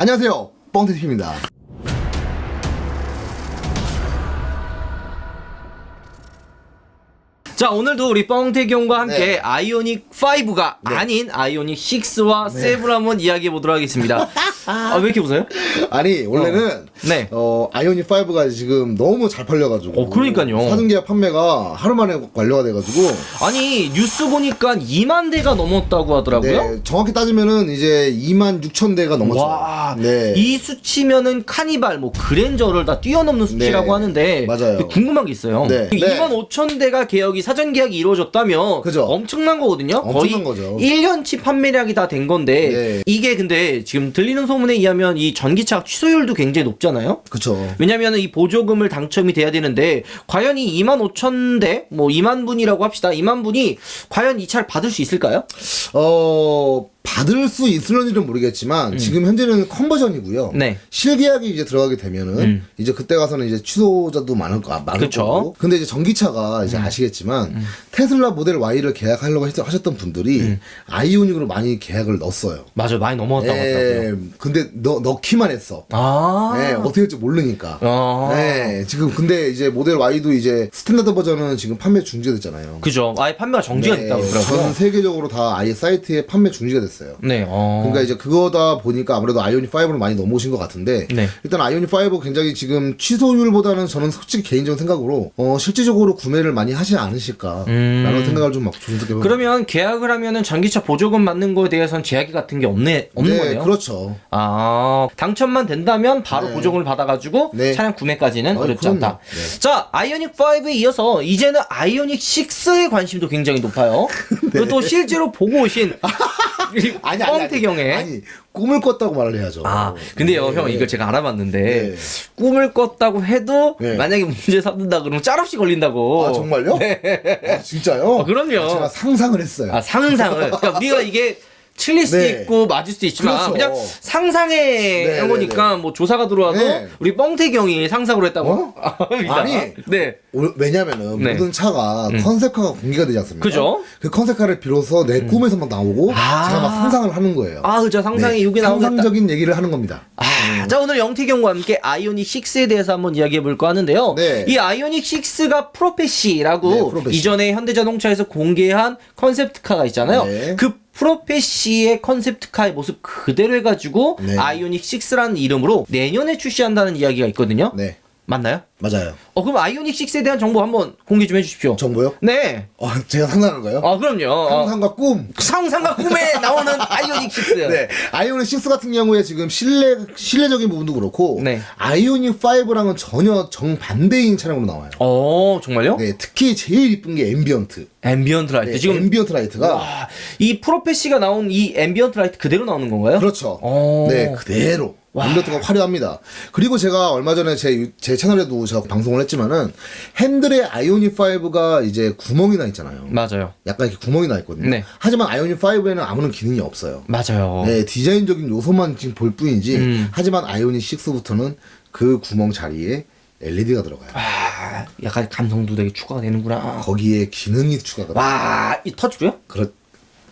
안녕하세요. 뻥테티입니다. 자 오늘도 우리 뻥태경과 함께 네. 아이오닉 5가 아닌 아이오닉 6와 7을 한번 이야기해 보도록 하겠습니다. 아 왜 이렇게 웃어요? 아니, 원래는, 네. 어, 아이오닉 5가 지금 너무 잘 팔려가지고. 어, 그러니까요. 사전계약 판매가 하루 만에 완료가 돼가지고. 아니 뉴스 보니까 2만 대가 넘었다고 하더라고요. 네, 정확히 따지면은 이제 2만 6천 대가 넘었죠. 와, 네. 이 수치면은 카니발, 뭐 그랜저를 다 뛰어넘는 수치라고 네, 하는데 맞아요. 궁금한 게 있어요. 네. 2만 5천 대가 계약이 사전 계약이 이루어졌다면 그죠. 엄청난 거거든요. 거의 엄청난 거죠. 1년치 판매량이 다 된 건데 네. 이게 근데 지금 들리는 소문에 의하면 이 전기차 취소율도 굉장히 높잖아요. 그쵸. 왜냐면 이 보조금을 당첨이 돼야 되는데 과연 이 2만 5천 대, 뭐 2만 분이라고 합시다. 2만 분이 과연 이 차를 받을 수 있을까요? 어, 받을 수 있을런지는 모르겠지만, 지금 현재는 컨버전이고요. 음. 네. 실계약이 이제 들어가게 되면은, 음. 이제 그때 가서는 이제 취소자도 많을 거, 많을 그쵸. 음. 거고. 근데 이제 전기차가 이제 아시겠지만, 테슬라 모델 Y를 계약하려고 했- 하셨던 분들이, 음. 아이오닉으로 많이 계약을 넣었어요. 맞아요. 많이 넘어갔다고 하더라고요. 예, 근데 넣, 넣기만 했어. 아. 네, 어떻게 될지 모르니까. 아. 네, 지금 근데 이제 모델 Y도 이제 스탠다드 버전은 지금 판매 중지가 됐잖아요. 그죠. 아예 판매가 정지가 네, 됐다고 전 그러더라고요. 세계적으로 다 아예 사이트에 판매 중지가 됐어요. 네. 어. 그러니까 이제 그거다 보니까 아무래도 아이오닉 5를 많이 넘어오신 것 같은데 네. 일단 아이오닉 5 굉장히 지금 취소율보다는 저는 솔직히 개인적인 생각으로 어, 실질적으로 구매를 많이 하지 않으실까라는 음. 생각을 좀막 조심스럽게 해봐요. 그러면 계약을 하면은 전기차 보조금 받는 거에 대해서는 제약이 같은 게 없네 없는 네, 거네요. 그렇죠. 아 당첨만 된다면 바로 네. 보조금을 받아가지고 네. 차량 구매까지는 어, 어렵지 그럼요. 않다. 네. 자 아이오닉 5에 이어서 이제는 아이오닉 6에 관심도 굉장히 높아요. 그리고 또 실제로 보고 오신 이 아니 아니 뻥태경에 아니, 아니 꿈을 꿨다고 말을 해야죠. 아, 근데요, 네. 형, 이거 제가 알아봤는데, 네. 꿈을 꿨다고 해도, 네. 만약에 문제 삼는다 그러면 짤없이 걸린다고. 아 정말요? 아, 진짜요? 어, 그럼요. 제가 상상을 했어요. 아, 상상을. 그러니까 우리가 이게 틀릴 수도 네. 있고, 맞을 수도 있지만, 그렇죠. 그냥 상상해 네, 한 거니까, 뭐 조사가 들어와도, 네. 우리 뻥태경이 상상으로 했다고. 어? 합니다. 아니. 네. 오- 왜냐면은 네. 모든 차가 컨셉카가 공개가 되지 않습니까? 그죠? 그 컨셉카를 비로소 내 꿈에서 막 나오고 아. 제가 막 상상을 하는 거예요. 아, 그죠. 상상이 네, 여기 나오겠다. 상상적인 얘기를 하는 겁니다. 아, 자 오늘 영태경과 함께 아이오닉 6에 대해서 한번 이야기해 볼까 하는데요. 네. 이 아이오닉 6가 프로페시라고 네, 프로페시. 이전에 현대자동차에서 공개한 컨셉트카가 있잖아요. 네. 그 프로페시의 컨셉트카의 모습 그대로 해가지고 네. 아이오닉 6라는 이름으로 내년에 출시한다는 이야기가 있거든요. 네, 맞나요? 맞아요. 어 그럼 아이오닉 6에 대한 정보 한번 공개 좀 해주십시오. 정보요? 네. 어, 제가 상상한 거요? 아 그럼요. 어, 상상과 꿈. 상상과 꿈에 나오는 아이오닉 6. 네, 아이오닉 6 같은 경우에 지금 실내 실내적인 부분도 그렇고 네. 아이오닉 5랑은 전혀 정반대인 차량으로 나와요. 어 정말요? 네, 특히 제일 이쁜 게 앰비언트. 앰비언트 라이트 네, 지금 앰비언트 라이트가 와, 이 프로페시가 나온 이 앰비언트 라이트 그대로 나오는 건가요? 그렇죠. 어. 네, 그대로. 앰비언트가 화려합니다. 그리고 제가 얼마 전에 제, 유- 제 채널에도 제가 방송을 했지만은 핸들에 아이오닉 5가 이제 구멍이 나 있잖아요. 맞아요. 약간 이렇게 구멍이 나 있거든요. 네. 하지만 아이오닉 5에는 아무런 기능이 없어요. 맞아요. 네, 디자인적인 요소만 지금 볼 뿐이지. 음. 하지만 아이오닉 6부터는 그 구멍 자리에 LED가 들어가요. 아, 약간 감성도 되게 추가가 되는구나. 거기에 기능이 추가가. 와, 이 터치고요? 그렇,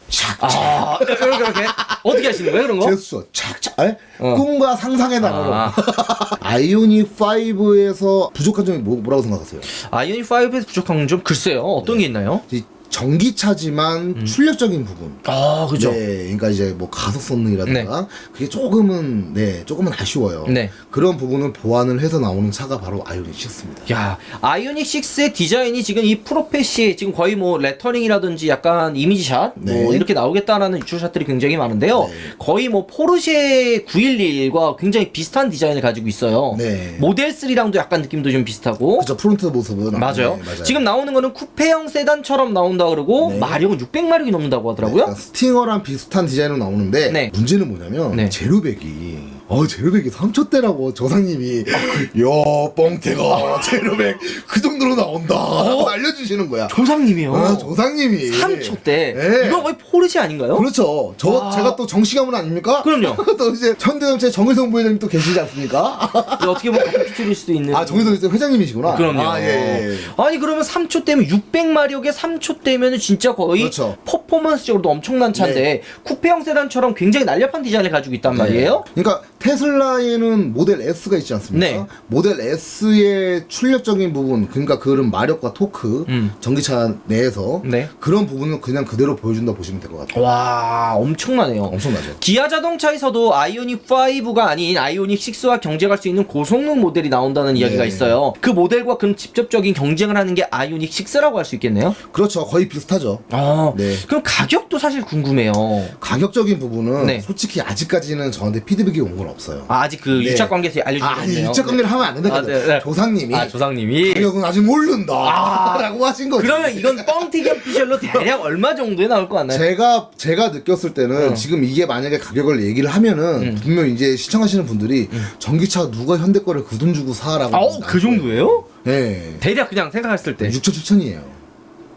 착, 착. 아, 이렇게 어떻게 하시는 거예요, 그런 거? 제수어, 착, 착. 에? 어. 꿈과 상상의 단어로. 아. 아이오닉 5에서 부족한 점이 뭐, 뭐라고 생각하세요? 아이오닉 5에서 부족한 점 글쎄요. 어떤 네. 게 있나요? 이 전기차지만 출력적인 부분. 아, 음. 그죠. 네, 그러니까 이제 뭐 가속 성능이라든가 그게 조금은 네 조금은 아쉬워요. 네. 그런 부분을 보완을 해서 나오는 차가 바로 아이오닉 6입니다. 야, 아이오닉 6의 디자인이 지금 이 프로페시 지금 거의 뭐 레터링이라든지 약간 이미지샷 뭐 네. 이렇게 나오겠다라는 유출샷들이 굉장히 많은데요. 네. 거의 뭐 포르쉐 911과 굉장히 비슷한 디자인을 가지고 있어요. 네. 모델 3랑도 약간 느낌도 좀 비슷하고. 그죠 프론트 모습은 맞아요. 네, 맞아요. 지금 나오는 거는 쿠페형 세단처럼 나온 다 그러고 네. 마력은 600마력이 넘는다고 하더라고요. 약간 스팅어랑 비슷한 디자인으로 나오는데 네. 문제는 뭐냐면 네. 제로백이 어 제로백이 3초대라고 조상님이 야 뻥태가 제로백 그 정도로 나온다 라고 알려주시는 거야. 조상님이요. 아, 조상님이 3초 때. 네. 이거 거의 포르쉐 아닌가요? 그렇죠. 저 아. 제가 또 정시가문 아닙니까? 그럼요. 또 이제 현대자동차 정의성 부회장님 또 계시지 않습니까? 어떻게 보면 같은 피줄일 수도 있는. 아 정의성 회장님이시구나. 그럼요. 아, 예, 예, 예. 아니 그러면 3초 때면 600마력에 3초 때면 진짜 거의 그렇죠. 퍼포먼스적으로도 엄청난 차인데 쿠페형 세단처럼 굉장히 날렵한 디자인을 가지고 있단 말이에요. 그러니까 테슬라에는 모델 S가 있지 않습니까? 네. 모델 S의 출력적인 부분, 그러니까 그런 마력과 토크, 음. 전기차 내에서 네. 그런 부분은 그냥 그대로 보여준다 보시면 될 것 같아요. 와 엄청나네요. 엄청나죠. 기아 자동차에서도 아이오닉 5가 아닌 아이오닉 6와 경쟁할 수 있는 고성능 모델이 나온다는 이야기가 네. 있어요. 그 모델과 그럼 직접적인 경쟁을 하는 게 아이오닉 6라고 할 수 있겠네요. 그렇죠. 거의 비슷하죠. 아, 네. 그럼 가격도 사실 궁금해요. 가격적인 부분은 네. 솔직히 아직까지는 저한테 피드백이 온 건 없어요. 아, 아직 그 네. 유착 관계에서 알려주신 아, 아니 거네요. 유착 관계를 하면 안 된다. 아, 네, 네. 조상님이 아, 조상님이. 가격은 아직 모른다. 아. 라고 하신 거죠. 그러면 이건 뻥튀기 오피셜로 대략 얼마 정도에 나올 것 같나요? 제가 제가 느꼈을 때는 어. 지금 이게 만약에 가격을 얘기를 하면은 음. 분명 이제 시청하시는 분들이 전기차 누가 현대 거를 그 돈 주고 사라고. 아, 어, 그 정도예요? 네. 대략 그냥 생각했을 때. 6천 7천이에요.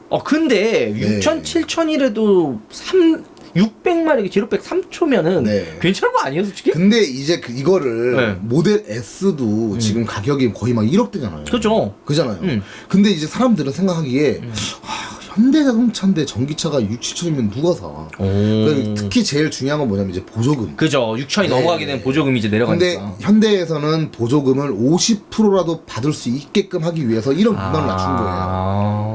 어, 근데 네. 6천, 7천이라도 3, 600마력이 제로백 3초면은 네. 괜찮은 거 아니에요, 솔직히? 근데 이제 그 이거를 네. 모델 S도 지금 가격이 거의 막 1억대잖아요. 그죠. 그잖아요. 음. 근데 이제 사람들은 생각하기에 아, 현대자동차인데 전기차가 6, 7천이면 누가 사? 그러니까 특히 제일 중요한 건 뭐냐면 이제 보조금. 그죠. 6천이 네. 넘어가게 되면 보조금이 이제 근데 내려가니까. 현대에서는 보조금을 50%라도 받을 수 있게끔 하기 위해서 1억 미만을 낮춘 거예요.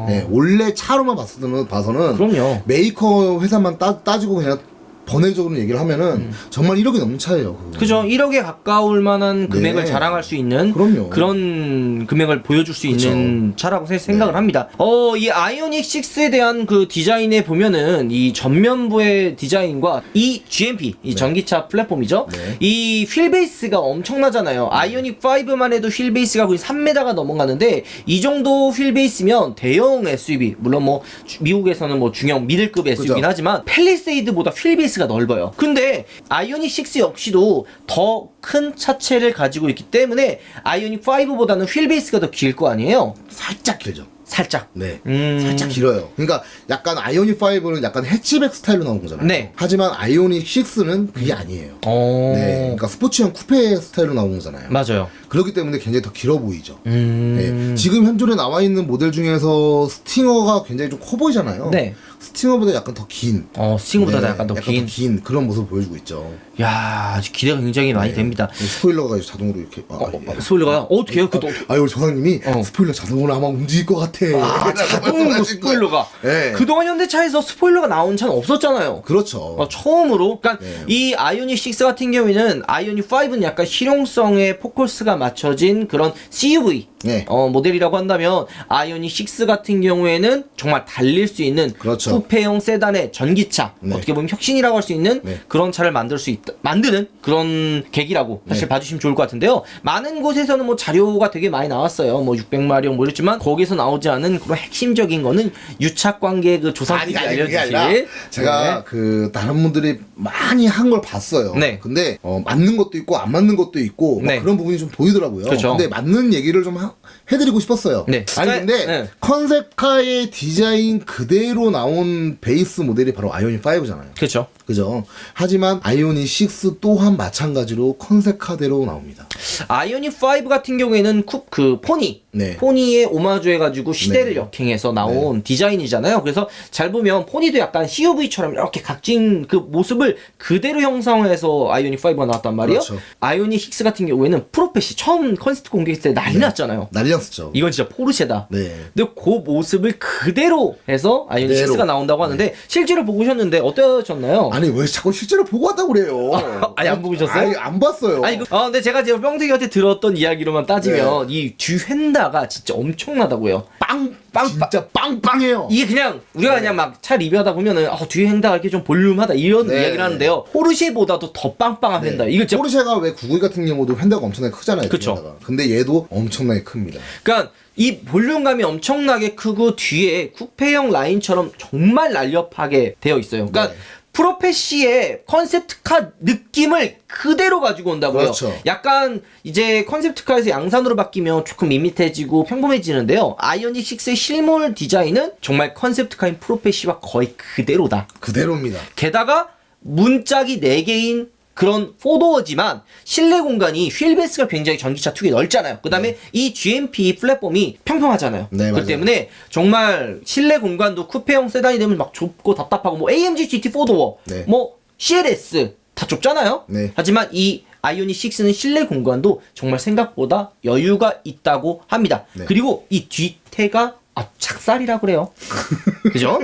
아. 네, 원래 차로만 봤으면 봐서는 그럼요. 메이커 회사만 따, 따지고 그냥 번외적으로 얘기를 하면은 정말 1억이 넘는 차예요. 그거. 음. 그죠. 1억에 가까울 만한 금액을 네. 자랑할 수 있는 그럼요. 런 금액을 보여줄 수. 있는 차라고 세- 생각을 네. 합니다. 어, 이 아이오닉 6에 대한 그 디자인에 보면은 이 전면부의 디자인과 이 GMP, 이 전기차 플랫폼이죠. 네. 이 휠베이스가 엄청나잖아요. 아이오닉 5만 해도 휠베이스가 거의 3m가 넘어가는데 이 정도 휠베이스면 대형 SUV, 물론 뭐 주- 미국에서는 뭐 중형 미들급 SUV긴 그죠. 하지만 펠리세이드보다 휠베이스 가 넓어요. 근데 아이오닉 6 역시도 더 큰 차체를 가지고 있기 때문에 아이오닉 5보다는 휠 베이스가 더 길 거 아니에요? 살짝 길죠. 살짝. 네. 음. 살짝 길어요. 그러니까 약간 아이오닉 5는 약간 해치백 스타일로 나온 거잖아요. 네. 하지만 아이오닉 6는 그게 아니에요. 어. 네. 그러니까 스포츠형 쿠페 스타일로 나온 거잖아요. 맞아요. 그렇기 때문에 굉장히 더 길어 보이죠. 음. 네. 지금 현존에 나와 있는 모델 중에서 스팅어가 굉장히 좀 커 보이잖아요. 네. 스팅어보다 약간 더 긴. 어, 스팅보다 네, 약간 더 긴. 그런 모습을 보여주고 있죠. 야, 기대가 굉장히 많이 됩니다. 네, 스포일러가 이제 자동으로 이렇게. 아, 어, 예. 어, 스포일러가 어떻게 해요? 그도 아, 우리 조상님이 어. 스포일러 자동으로 아마 움직일 것 같아. 아, 자동으로. 스포일러가. 네. 그동안 현대차에서 스포일러가 나온 차는 없었잖아요. 그렇죠. 어, 처음으로 그러니까 네. 이 아이오닉 6 같은 경우에는 아이오닉 5는 약간 실용성에 포커스가 맞춰진 그런 CUV 네. 어, 모델이라고 한다면 아이오닉 6 같은 경우에는 정말 달릴 수 있는 그렇죠. 쿠페형 세단의 전기차 네. 어떻게 보면 혁신이라고 할 수 있는 네. 그런 차를 만들 수 있다 만드는 그런 계기라고 사실 네. 봐주시면 좋을 것 같은데요 많은 곳에서는 뭐 자료가 되게 많이 나왔어요 뭐 600마력 뭐 이랬지만 거기서 나오지 않은 그런 핵심적인 거는 유착 관계 그 조상들이 아니, 아니, 그게 알려주신 제가 네. 그 다른 분들이 많이 한 걸 봤어요. 네. 근데 어, 맞는 것도 있고 안 맞는 것도 있고 막 네. 그런 부분이 좀 보이더라고요. 그렇죠. 근데 맞는 얘기를 좀 하- 해드리고 싶었어요. 네. 아니 근데 네. 컨셉카의 디자인 그대로 나온 베이스 모델이 바로 아이오닉 5잖아요. 그렇죠 그죠? 하지만 아이오닉 6 또한 마찬가지로 컨셉카대로 나옵니다. 아이오닉 5 같은 경우에는 쿠, 그 포니 네. 포니에 오마주 해가지고 시대를 네. 역행해서 나온 디자인이잖아요. 그래서 잘 보면 포니도 약간 CUV처럼 이렇게 각진 그 모습을 그대로 형성해서 아이오닉 5가 나왔단 말이에요. 그렇죠. 아이오닉 6 같은 경우에는 프로펫이 처음 컨셉트 공개했을 때 난리 났잖아요. 난리 났었죠. 이건 진짜 포르쉐다. 네. 근데 그 모습을 그대로 해서 아이오닉 그대로. 6가 나온다고 하는데 실제로 보고 오셨는데 어떠셨나요? 아니 왜 자꾸 실제로 보고 왔다고 그래요? 아니, 안 보고 오셨어요? 아니 안 봤어요. 아니, 그, 어, 근데 제가 지금 뻥튀기한테 들었던 이야기로만 따지면 이 듀헨다가 진짜 엄청나다고요. 빵, 빵, 빵. 진짜 빵빵해요. 이게 그냥 우리가 그냥 막 차 리뷰하다 보면은 어, 뒤에 헨다가 이렇게 좀 볼륨하다 이런 네. 이야기를 하는데요. 포르쉐보다도 더 빵빵한 헨다. 이거 진짜 포르쉐가 왜 992 같은 경우도 휀다가 엄청나게 크잖아요. 그쵸. 휀다가. 근데 얘도 엄청나게 큽니다. 그러니까 이 볼륨감이 엄청나게 크고 뒤에 쿠페형 라인처럼 정말 날렵하게 되어 있어요. 그러니까 네. 프로페시의 컨셉트카 느낌을 그대로 가지고 온다고요. 그렇죠. 약간 이제 컨셉트카에서 양산으로 바뀌면 조금 밋밋해지고 평범해지는데요. 아이오닉 6의 실물 디자인은 정말 컨셉트카인 프로페시와 거의 그대로다. 그대로입니다. 게다가 문짝이 4개인 그런 포도어지만 실내 공간이 휠 베이스가 굉장히 전기차 특유에 넓잖아요. 그 다음에 이 GMP 플랫폼이 평평하잖아요. 네, 그 맞아요. 때문에 정말 실내 공간도 쿠페형 세단이 되면 막 좁고 답답하고 뭐 AMG GT 4도어, 네. 뭐 CLS 다 좁잖아요. 네. 하지만 이 아이오닉 6는 실내 공간도 정말 생각보다 여유가 있다고 합니다. 네. 그리고 이 뒤태가 아, 작살이라 그래요. 그죠?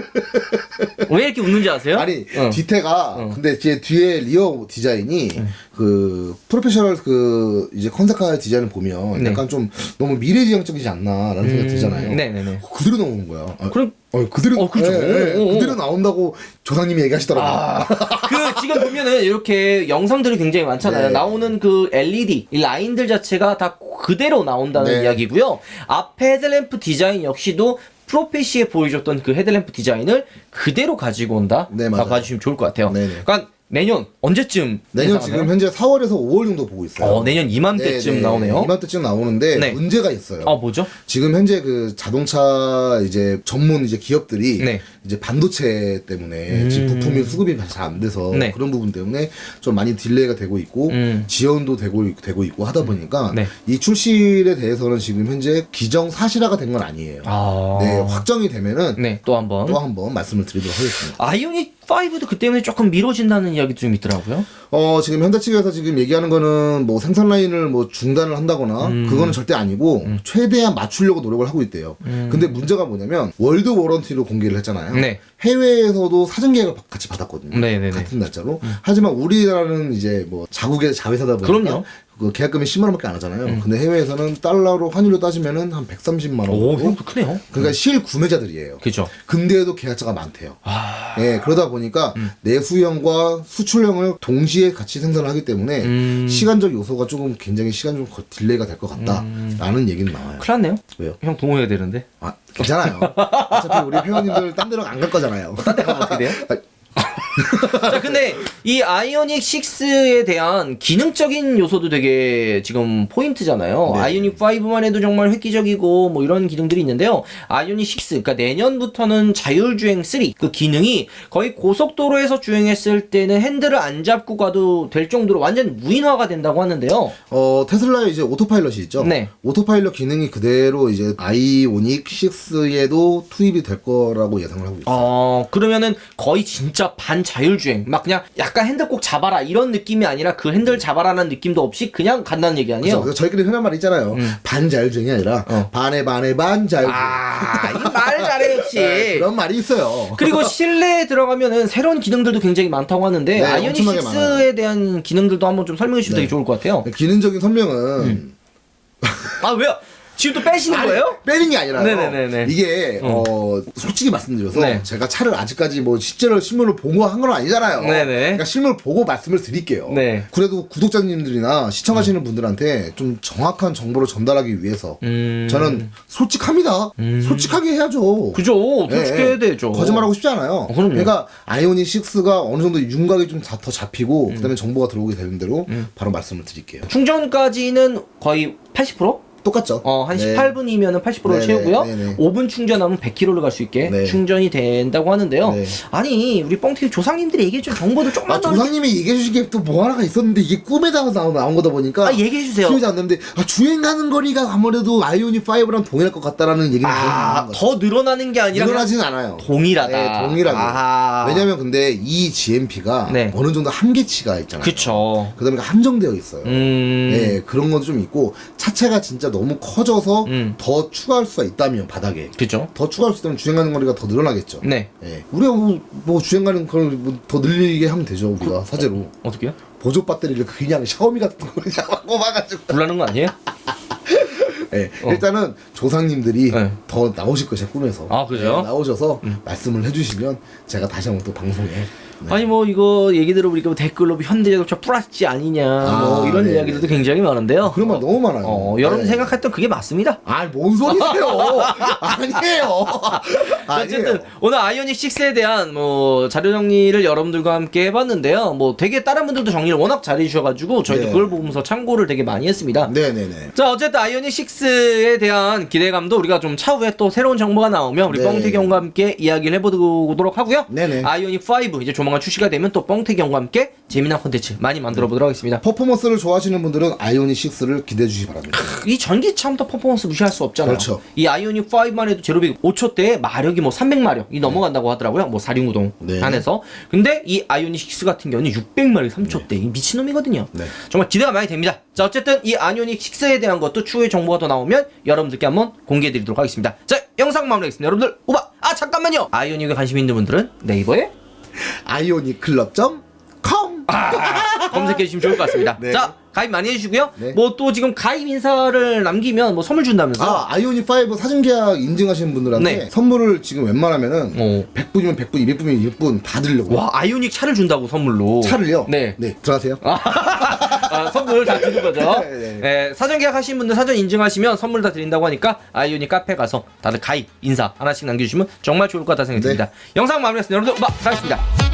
왜 이렇게 웃는지 아세요? 아니 어. 뒤태가 근데 제 뒤에 리어 디자인이 그 프로페셔널 그 이제 컨셉카 디자인을 보면 네. 약간 좀 너무 미래지향적이지 않나라는 생각이 들잖아요. 네네네. 그대로 나오는 거야. 아, 그럼 어, 그대로 어, 그렇죠. 예, 예, 오, 오, 오. 그대로 나온다고 조상님이 얘기하시더라고요. 아, 그 지금 보면은 이렇게 영상들이 굉장히 많잖아요. 네. 나오는 그 LED 이 라인들 자체가 다 그대로 나온다는 네. 이야기고요. 앞 헤드램프 디자인 역시도 프로페시에 보여줬던 그 헤드램프 디자인을 그대로 가지고 온다. 네, 맞아요. 봐주시면 좋을 것 같아요. 네네. 그러니까 내년 언제쯤 내년 예상하나요? 지금 현재 4월에서 5월 정도 보고 있어요. 어, 내년 이맘때쯤 네, 네. 나오네요. 이맘때쯤 나오는데 네. 문제가 있어요. 아 뭐죠? 지금 현재 그 자동차 이제 전문 이제 기업들이 네. 이제 반도체 때문에 지금 부품이 수급이 잘 안 돼서 네. 그런 부분 때문에 좀 많이 딜레이가 되고 있고 음. 지연도 되고 있- 되고 있고 하다 보니까 네. 이 출시에 대해서는 지금 현재 기정 사실화가 된 건 아니에요. 아, 네, 확정이 되면은 네, 또 한번 또 한번 말씀을 드리도록 하겠습니다. 아이오닉 5도 그 때문에 조금 미뤄진다는 이야기도 좀 있더라고요. 어, 지금 현대 측에서 지금 얘기하는 거는 뭐 생산 라인을 뭐 중단을 한다거나 음. 그거는 절대 아니고 최대한 맞추려고 노력을 하고 있대요. 근데 문제가 뭐냐면 월드 워런티로 공개를 했잖아요. 음. 네. 해외에서도 사전 계약을 바- 같이 받았거든요. 네네네. 음. 같은 날짜로. 하지만 우리나라는 이제 뭐 자국의 자회사다 보니까 그럼요. 음. 그 계약금이 10만 원밖에 안 하잖아요. 근데 해외에서는 달러로 환율로 따지면은 한 130만 원. 오? 형도 크네요. 그러니까 실 구매자들이에요. 그죠? 근데도 계약자가 많대요. 아, 예, 그러다 보니까 내수형과 수출형을 동시에 같이 생산을 하기 때문에 음. 시간적 요소가 조금 굉장히 시간 좀 거- 딜레이가 될 것 같다라는 얘기는 나와요. 큰일 났네요. 왜요? 형 동호해야 되는데. 아, 괜찮아요. 어차피 우리 회원님들 딴 데로 안 갈 거잖아요. 어떻게 돼요? 아, 자, 근데 이 아이오닉 6에 대한 기능적인 요소도 되게 지금 포인트잖아요. 네. 아이오닉 5만 해도 정말 획기적이고 뭐 이런 기능들이 있는데요. 아이오닉 6, 그러니까 내년부터는 자율주행 3, 그 기능이 거의 고속도로에서 주행했을 때는 핸들을 안 잡고 가도 될 정도로 완전 무인화가 된다고 하는데요. 어, 테슬라의 이제 오토파일럿이 있죠. 네. 오토파일럿 기능이 그대로 이제 아이오닉 6에도 투입이 될 거라고 예상을 하고 있어요. 어, 그러면은 거의 진짜 반 자율주행. 막 그냥 약간 핸들 꼭 잡아라 이런 느낌이 아니라 그 핸들 잡아라는 느낌도 없이 그냥 간다는 얘기 아니에요? 그래서 저희끼리 흔한 말 있잖아요. 반자율주행이 아니라 어. 반에 반에 반자율주행. 아, 이말 잘해, 역시. 네, 그런 말이 있어요. 그리고 실내에 들어가면은 새로운 기능들도 굉장히 많다고 하는데 네, 아이오닉 엄청나게 6에 많아요. 대한 기능들도 한번 좀 설명해 주시면 네. 되게 좋을 것 같아요. 기능적인 설명은 아, 왜요? 지금 또 빼시는 아니, 거예요? 빼는 게 아니라 네네네네. 이게 어 솔직히 말씀드려서 네. 제가 차를 아직까지 뭐 실제로 실물을 보고 한 건 아니잖아요. 네네. 그러니까 실물 보고 말씀을 드릴게요. 네. 그래도 구독자님들이나 시청하시는 분들한테 좀 정확한 정보를 전달하기 위해서 음. 저는 솔직합니다. 솔직하게 해야죠. 그죠. 솔직히 네. 해야 되죠. 거짓말하고 싶지 않아요. 어, 그럼요. 그러니까 아이오닉 6가 어느 정도 윤곽이 좀 더 잡히고 음. 그다음에 정보가 들어오게 되는 대로 바로 말씀을 드릴게요. 충전까지는 거의 80%? 똑같죠. 어, 한 네. 18분이면 80%를 네네, 채우고요. 네네. 5분 충전하면 100km를 갈 수 있게 네. 충전이 된다고 하는데요. 네. 아니, 우리 뻥튀기 조상님들이 얘기해준 정보도 조금만 아, 더 조상님이 얘기해 주신 게 또 뭐 하나가 있었는데 이게 꿈에다가 나온, 나온 거다 보니까 아, 얘기해 주세요. 기억이 안 나는데 아, 주행하는 거리가 아무래도 아이오닉 5랑 동일할 것 같다라는 얘기는 아, 더 늘어나는 게 아니라 늘어나지는 않아요. 동일하다. 네, 동일하게. 아하. 왜냐면 근데 이 GMP가 네. 어느 정도 한계치가 있잖아요. 그쵸. 그 다음에 한정되어 있어요. 음. 네, 그런 것도 좀 있고 차체가 진짜 너무 커져서 음. 더 추가할 수가 있다면 바닥에 그죠. 더 추가할 수 있다면 주행하는 거리가 더 늘어나겠죠. 네. 예. 우리가 뭐, 뭐 주행 가는 걸뭐더 늘리게 하면 되죠 우리가 사제로 어떻게요? 보조 배터리를 그냥 샤오미 같은 거 그냥 꼽아가지고 불나는 거 아니에요? 예. 일단은 조상님들이 어. 네. 더 나오실 제 꿈에서 아, 그죠? 예, 나오셔서 말씀을 해주시면 제가 다시 한번 또 방송에 네. 아니 뭐 이거 얘기 들어보니까 뭐 댓글로 뭐 현대자동차 플러스지 아니냐 뭐 아, 이런 네, 이야기들도 네. 굉장히 많은데요. 그런 말 너무 많아요 어, 여러분 네. 생각했던 그게 맞습니다. 아뭔 소리세요 아니에요 어쨌든 아니에요 오늘 아이오닉 6에 대한 뭐 자료 정리를 여러분들과 함께 해봤는데요. 뭐 되게 다른 분들도 정리를 워낙 잘해 주셔가지고 저희도 네. 그걸 보면서 참고를 되게 많이 했습니다. 네네네 자 어쨌든 아이오닉 6에 대한 기대감도 우리가 좀 차후에 또 새로운 정보가 나오면 우리 네. 뻥튀기 형과 함께 이야기를 해보도록 하고요. 네네. 아이오닉 5 이제 조만간 조만간 출시가 되면 또 뻥튀기 형과 함께 재미난 콘텐츠 많이 만들어 보도록 하겠습니다. 퍼포먼스를 좋아하시는 분들은 아이오닉 6를 기대해 주시기 바랍니다. 이 전기차부터 퍼포먼스 무시할 수 없잖아요. 그렇죠. 이 아이오닉 5만 해도 제로백 5초 대에 마력이 뭐 300마력이 넘어간다고 하더라고요. 뭐 사륜구동 네. 안에서. 근데 이 아이오닉 6 같은 경우는 600마력 3초대. 이 미친놈이거든요. 네. 정말 기대가 많이 됩니다. 자, 어쨌든 이 아이오닉 6에 대한 것도 추후에 정보가 더 나오면 여러분들께 한번 공개해 드리도록 하겠습니다. 자, 영상 마무리하겠습니다. 여러분들, 오바! 아, 잠깐만요! 아이오닉에 관심 있는 분들은 네이버에 아이오닉 클럽.com 검색해 주시면 좋을 것 같습니다. 네. 자, 가입 많이 해주시고요. 네. 뭐 또 지금 가입 인사를 남기면 뭐 선물 준다면서. 아, 아이오닉 5 사전 계약 인증하시는 분들한테 네. 선물을 지금 웬만하면은 어. 100분이면 100분, 200분이면 200분 다 드리려고. 와, 아이오닉 차를 준다고 선물로. 차를요? 네. 네, 들어가세요. 아, 선물 다 주는 거죠. 네, 네. 예, 사전 계약하신 분들 사전 인증하시면 선물 다 드린다고 하니까 아이오닉 카페 가서 다들 가입 인사 하나씩 남겨주시면 정말 좋을 것 같다 생각이 네. 듭니다. 영상 마무리했습니다. 여러분들, 막 가겠습니다.